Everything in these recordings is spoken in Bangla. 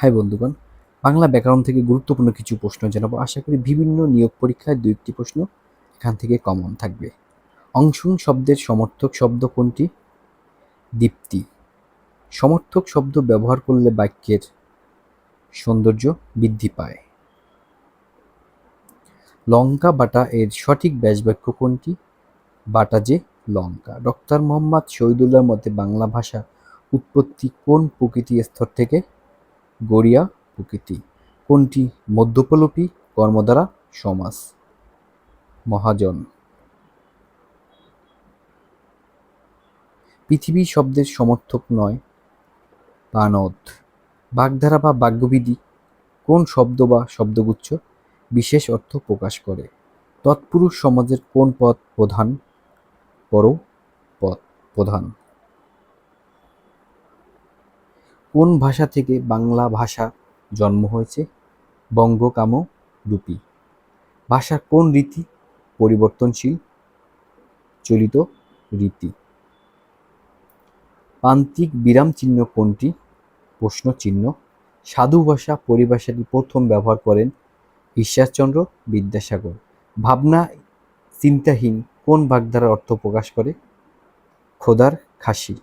হাই বন্ধুগণ, বাংলা ব্যাকরণ থেকে গুরুত্বপূর্ণ কিছু প্রশ্ন জানাব। আশা করি বিভিন্ন নিয়োগ পরীক্ষায় দু একটি প্রশ্ন এখান থেকে কমন থাকবে। অংশুন শব্দের সমর্থক শব্দ কোনটি? দীপ্তি। সমর্থক শব্দ ব্যবহার করলে বাক্যের সৌন্দর্য বৃদ্ধি পায়। লঙ্কা বাটা এর সঠিক ব্যাসবাক্য কোনটি? বাটা যে লঙ্কা। ডক্টর মোহাম্মদ শহীদুল্লাহর মতে বাংলা ভাষা উৎপত্তি কোন প্রকৃতি স্তর থেকে গড়িয়া প্রকৃতি। কোনটি মধ্যপলোপী কর্মদ্বারা সমাস? মহাজন। পৃথিবী শব্দের সমর্থক নয় পানদ বাগধারা বা বাক্যবিধি কোন শব্দ বা শব্দগুচ্ছ বিশেষ অর্থ প্রকাশ করে? তৎপুরুষ সমাজের কোন পদ প্রধান? পর পদ প্রধান। কোন ভাষা থেকে বাংলা ভাষা জন্ম হয়েছে? বঙ্গকাম রূপী ভাষার কোন রীতি? পরিবর্তনশীল, চলিত রীতি। প্রান্তিক বিরাম চিহ্ন কোনটি? প্রশ্ন চিহ্ন। সাধু ভাষা পরিভাষাটি প্রথম ব্যবহার করেন ঈশ্বরচন্দ্র বিদ্যাসাগর। ভাবনা চিন্তাহীন কোন বাগধারার অর্থ প্রকাশ করে? খোদার খাসি।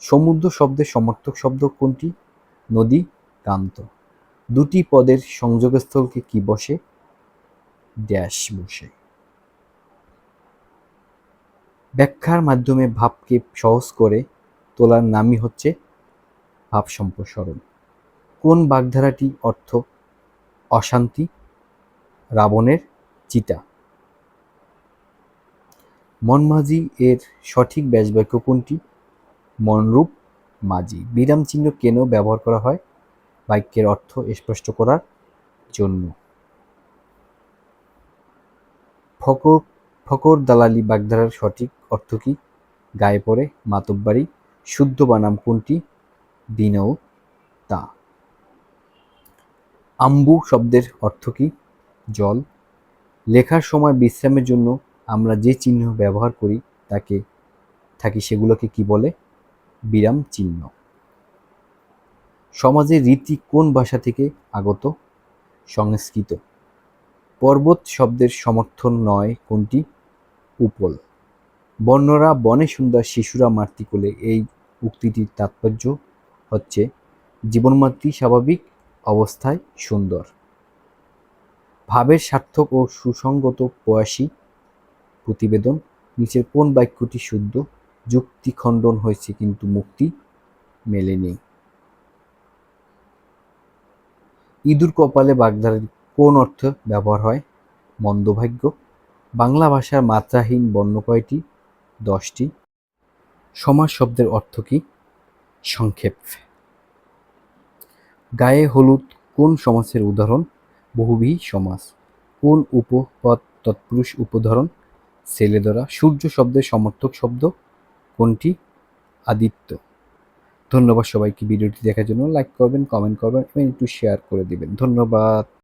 সমুদ্র শব্দের সমর্থক শব্দ কোনটি? নদী কান্ত দুটি পদের সংযোগস্থলকে কি বসে? ড্যাশ বসে। ব্যাখ্যার মাধ্যমে ভাবকে সহজ করে তোলার নামই হচ্ছে ভাব সম্প্রসারণ কোন বাগধারাটি অর্থ? অশান্তি, রাবণের চিতা। মনমাঝি এর সঠিক ব্যাসবাক্য কোনটি? মনরূপ মাঝি বিরাম চিহ্ন কেন ব্যবহার করা হয়? বাক্যের অর্থ স্পষ্ট করার জন্য। ফকর ফকর দালালি বাগধারার সঠিক অর্থ কি? গায়ে পড়ে মাতব্বাড়ি শুদ্ধ বানাম কোনটি? দিনও তা। আম্বু শব্দের অর্থ কি? জল। লেখার সময় বিশ্রামের জন্য আমরা যে চিহ্ন ব্যবহার করি, তাকে, থাকি সেগুলোকে কি বলে? বিরাম চিহ্ন। সমাজের রীতি কোন ভাষা থেকে আগত? সংস্কৃত। পর্বত শব্দের সমর্থন নয় কোনটি? উপল। বর্ণরা বনে সুন্দর শিশুরা মাতৃ কোলে এই উক্তিটির তাৎপর্য হচ্ছে জীবনমাতৃ স্বাভাবিক অবস্থায় সুন্দর। ভাবের সার্থক ও সুসংগত প্রয়াসী প্রতিবেদন, নিচের কোন বাক্যটি শুদ্ধ? যুক্তি খণ্ডন হয়েছে, কিন্তু মুক্তি মেলেনি। ইঁদুর কপালে বাগধারার কোন অর্থ ব্যবহার হয়? মন্দভাগ্য। বাংলা ভাষার মাত্রাহীন বর্ণ কয়টি? দশটি। সমাজ শব্দের অর্থ কি? সংক্ষেপ। গায়ে হলুদ কোন সমাসের উদাহরণ? বহুবিহী সমাস কোন উপপদ তৎপুরুষ উপধরণ? ছেলে ধরা। সূর্য শব্দের সমর্থক শব্দ? কোনটি? আদিত্য। ধন্যবাদ সবাইকে ভিডিওটি দেখার জন্য। লাইক করবেন কমেন্ট করবেন এবং একটু শেয়ার করে দিবেন। ধন্যবাদ।